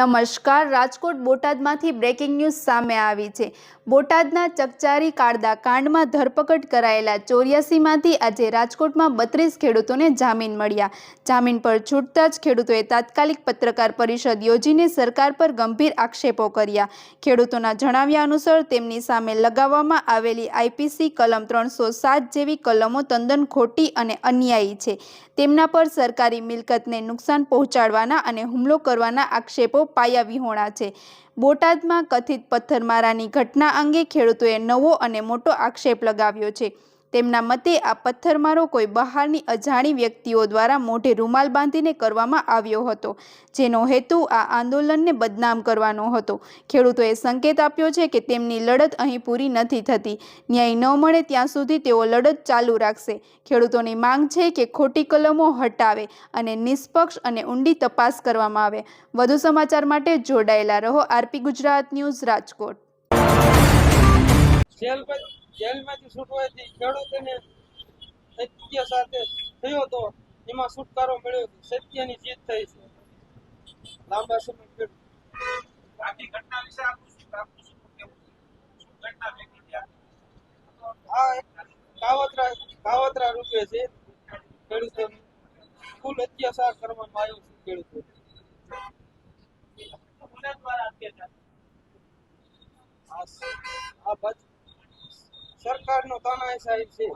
નમસ્કાર, Rajkot બોટાદમાંથી breaking news સામે આવી છે. બોટાદના ચકચારી કાળદા કાંડમાં ધરપકડ કરાયેલા ચોર્યાસીમાંથી આજે રાજકોટમાં બત્રીસ ખેડૂતોને જામીન મળ્યા. જામીન પર છૂટતા જ ખેડૂતોએ તાત્કાલિક પત્રકાર પરિષદ યોજીને સરકાર પર ગંભીર આક્ષેપો કર્યા. ખેડૂતોના જણાવ્યા અનુસાર તેમની સામે લગાવવામાં આવેલી આઈપીસી કલમ ત્રણસો સાત જેવી કલમો તદ્દન ખોટી અને અન્યાયી છે. તેમના પર સરકારી મિલકતને નુકસાન પહોંચાડવાના અને હુમલો કરવાના આક્ષેપો પાયા વિહોણા છે. બોટાદમાં કથિત પથ્થરમારાની ઘટના અંગે ખેડૂતોએ નવો અને મોટો આક્ષેપ લગાવ્યો છે. તેમના મતે આ પથ્થરમારો કોઈ બહારની અજાણી વ્યક્તિઓ દ્વારા મોઢે રૂમાલ બાંધીને કરવામાં આવ્યો હતો, જેનો હેતુ આ આંદોલનને બદનામ કરવાનો હતો. ખેડૂતોએ સંકેત આપ્યો છે કે તેમની લડત અહીં પૂરી નથી થતી. ન્યાય ન મળે ત્યાં સુધી તેઓ લડત ચાલુ રાખશે. ખેડૂતોની માંગ છે કે ખોટી કલમો હટાવે અને નિષ્પક્ષ અને ઊંડી તપાસ કરવામાં આવે. વધુ સમાચાર માટે જોડાયેલા રહો RP Gujarat news Rajkot. Jail જેલમાંથી છૂટવાથી ખેડૂતોને સત્ય સાથે થયો તો એમાં છુટકારો મળ્યો સત્યની જીત થઈ છે. લાંબા સમય આખી ઘટના વિશે શું કાવતરા કાવતરા રૂપે છે. ખેડૂતોની કુલ અત્યાચાર કરવામાં આવ્યો છે ખેડૂતો આ આ સરકારનો સાહેબ છે.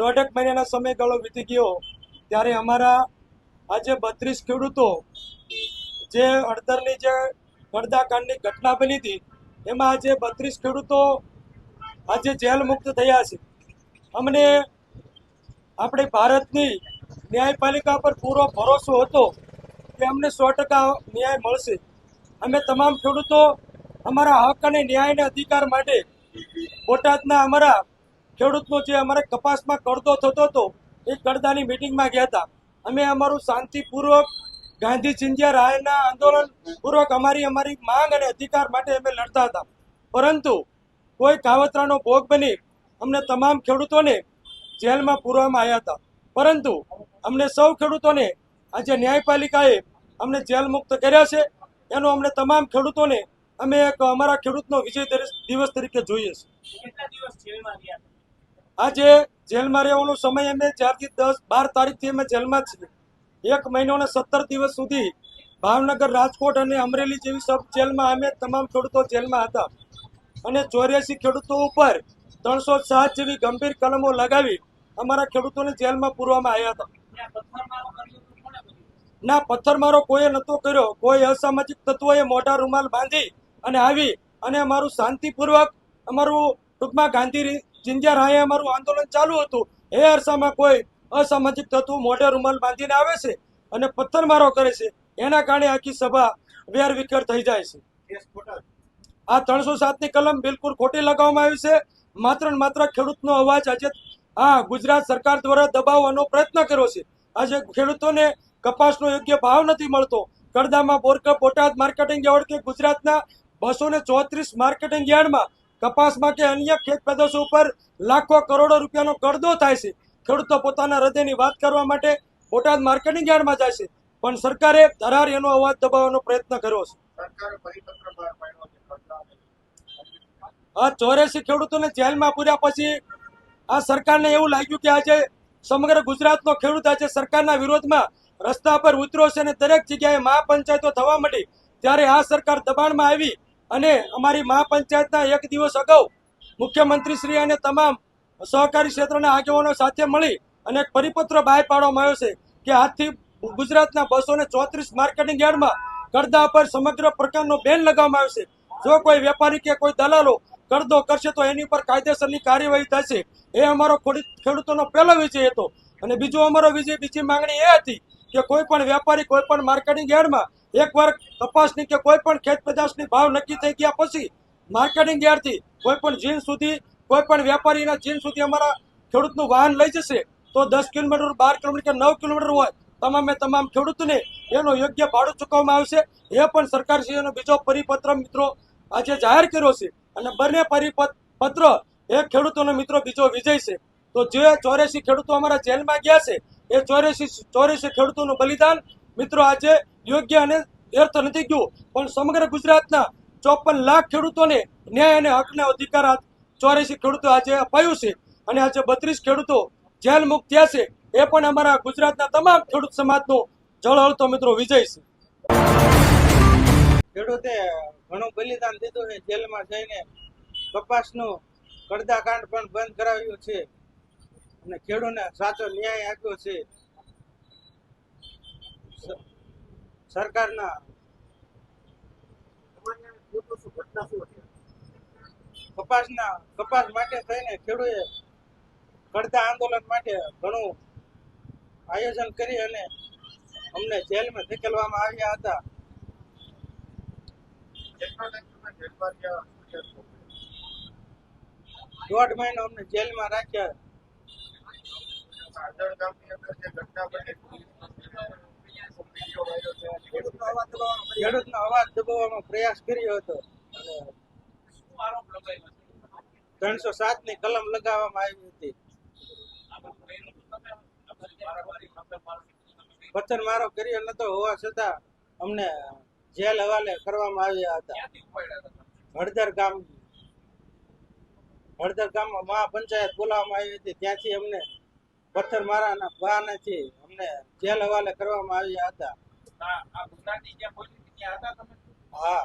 દોઢેક મહિનાના સમયગાળો વીતી ગયો ત્યારે અમારા આજે બત્રીસ ખેડૂતો જે હળદરની જે ગડદાકાંડની ઘટના બની હતી, એમાં આજે બત્રીસ ખેડૂતો આજે જેલ મુક્ત થયા છે. અમને આપણે ભારતની ન્યાયપાલિકા પર પૂરો ભરોસો હતો કે અમને સો ટકા ન્યાય મળશે. અમે તમામ ખેડૂતો અમારા હક અને ન્યાયના અધિકાર માટે બોટાદના અમારા ખેડૂતનો જે અમારે કપાસમાં કરદો થતો હતો, એ કરદાની મિટિંગમાં ગયા હતા. અમે અમારું શાંતિપૂર્વક ગાંધી ચિંધ્યા રાયના આંદોલન પૂર્વક અમારી અમારી માંગ અને અધિકાર માટે અમે લડતા હતા. પરંતુ કોઈ કાવતરાનો ભોગ બની અમને તમામ ખેડૂતોને જેલમાં પૂરવામાં આવ્યા હતા. પરંતુ અમને સૌ ખેડૂતોને આજે ન્યાયપાલિકાએ અમને જેલ મુક્ત કર્યા છે. એનો અમને તમામ ખેડૂતોને અમે એક અમારા ખેડૂતનો વિજય દિવસ- તરીકે જોઈએ છે. કેટલા દિવસ જેલમાં રહ્યા? આજે જેલમાં રહેવાનો સમય અમે ચારથી દસ બાર તારીખથી અમે જેલમાં જ છીએ. એક મહિનો અને સત્તર દિવસ સુધી ભાવનગર રાજકોટ અને અમરેલી જેવી સબ જેલમાં અમે તમામ ખેડૂતો જેલમાં હતા. અને ચોર્યાસી ખેડૂતો ઉપર ત્રણસો સાત જેવી ગંભીર કલમો લગાવી અમારા ખેડૂતોને જેલમાં પૂરવામાં આવ્યા હતા. ના પથ્થરમારો કોઈએ નહોતો કર્યો. કોઈ અસામાજિક તત્વોએ મોટા રૂમાલ બાંધી અને આવી અને અમારું શાંતિપૂર્વક અમારું ટૂંકમાં ગાંધી જિંજા રાહે અમારું આંદોલન ચાલુ હતું. એ અરસામાં કોઈ અસામાજિક તત્વો મોઢે રૂમાલ બાંધીને આવે છે અને પથ્થરમારો કરે છે એના કારણે આખી સભા વેર વિખેર થઈ જાય છે. આ ત્રણસો સાતની કલમ બિલકુલ ખોટી લગાવવામાં આવી છે. માત્ર ને માત્ર ખેડૂતનો અવાજ આજે આ ગુજરાત સરકાર દ્વારા દબાવવાનો પ્રયત્ન કર્યો છે. આજે ખેડૂતોને કપાસનો યોગ્ય ભાવ નથી મળતો. કડદામાં બોરકપ બોટાદ માર્કેટિંગ યાર્ડ કે ગુજરાતના બસો ને ચોત્રીસ માર્કેટિંગ યાર્ડમાં કપાસમાં કે અન્ય ખેત પેદાશો ઉપર લાખો કરોડો રૂપિયાનો કરદો થાય છે. ખેડૂતો પોતાના હૃદયની વાત કરવા માટે બોટાદ માર્કેટિંગ યાર્ડમાં જાય છે. પણ સરકારે ધરાર એનો અવાજ દબાવવાનો પ્રયત્ન કર્યો છે. આ ચોર્યાસી ખેડૂતોને જેલમાં પૂર્યા પછી આ સરકારને એવું લાગ્યું કે આજે સમગ્ર ગુજરાતનો ખેડૂત આજે સરકારના વિરોધમાં રસ્તા પર ઉતર્યો છે અને દરેક જગ્યાએ મહાપંચાયતો થવા માંડી. ત્યારે આ સરકાર દબાણમાં આવી અને અમારી મહાપંચાયતના એક દિવસ અગાઉ મુખ્યમંત્રીશ્રી અને તમામ સહકારી ક્ષેત્રના આગેવાનો સાથે મળી અને પરિપત્ર બહાર પાડવામાં આવ્યો છે કે આજથી ગુજરાતના બસો ને ચોત્રીસ માર્કેટિંગ યાર્ડમાં કરદા પર સમગ્ર પ્રકારનો બેન લગાવવામાં આવશે જો કોઈ વેપારી કે કોઈ દલાલો કરદો કરશે તો એની ઉપર કાયદેસરની કાર્યવાહી થશે. એ અમારો ખોડી- ખેડૂતોનો પહેલો વિજય હતો. અને બીજો અમારો વિજય, બીજી માંગણી એ હતી કે કોઈ પણ વેપારી કોઈ પણ માર્કેટિંગ યાર્ડમાં એકવાર કપાસની કે કોઈ પણ ખેત પેદાશની ભાવ નક્કી થઈ ગયા પછી માર્કેટિંગ યાર્ડથી કોઈ પણ જીન સુધી, કોઈ પણ વેપારીના જીન સુધી અમારા ખેડૂતનું વાહન લઈ જશે, તો દસ કિલોમીટર, બાર કિલોમીટર કે નવ કિલોમીટર હોય, તમામે તમામ ખેડૂતને એનો યોગ્ય ભાડું ચૂકવવામાં આવશે. એ પણ સરકારશ્રીનો બીજો પરિપત્ર મિત્રો આજે જાહેર કર્યો છે. અને બંને પરિપત્ર એ ખેડૂતોનો મિત્રો બીજો વિજય છે. તો જે ચોર્યાસી ખેડૂતો અમારા જેલમાં ગયા છે, એ ચોર્યાસી ચોર્યાસી ખેડૂતોનું બલિદાન મિત્રો આજે યોગ્ય અને વ્યર્થ નથી ગયું. પણ સમગ્ર ગુજરાતના ચોપન લાખ ખેડૂતોને ન્યાય અને હકના અધિકાર ચોર્યાસી ખેડૂતો આજે અપાયું છે અને આજે બત્રીસ ખેડૂતો જેલ મુક્ત થયા છે. એ પણ અમારા ગુજરાતના તમામ ખેડૂત સમાજનો જળહળતો મિત્રો વિજય છે. ખેડૂતે ઘણું બલિદાન દીધું છે. જેલમાં જઈને કપાસનું કડદા કાંડ પણ બંધ કરાવ્યું છે. અને ખેડૂતને સાચો ન્યાય આપ્યો છે સ- સરકારના કપાસના કપાસ માટે થઈને ખેડૂએ કડદા આંદોલન માટે ઘણું આયોજન કરી અને અમને જેલમાં ધકેલવામાં આવ્યા હતા. દોઢ મહિનો અમને જેલમાં રાખ્યા. ખેડૂતનો અવાજ દબાવવાનો પ્રયાસ કર્યો હતો. ત્રણસો સાતની કલમ લગાવવામાં આવી હતી. પથ્થર મારો કર્યો નતો હોવા છતાં અમને જેલ હવાલે કરવામાં આવ્યા હતા. હળદર ગામ હળદર ગામમાં મહાપંચાયત બોલાવવામાં આવી હતી. ત્યાંથી અમને પથ્થર મારાના છે અમને જેલ હવાલે કરવામાં આવ્યા હતા. હા હા.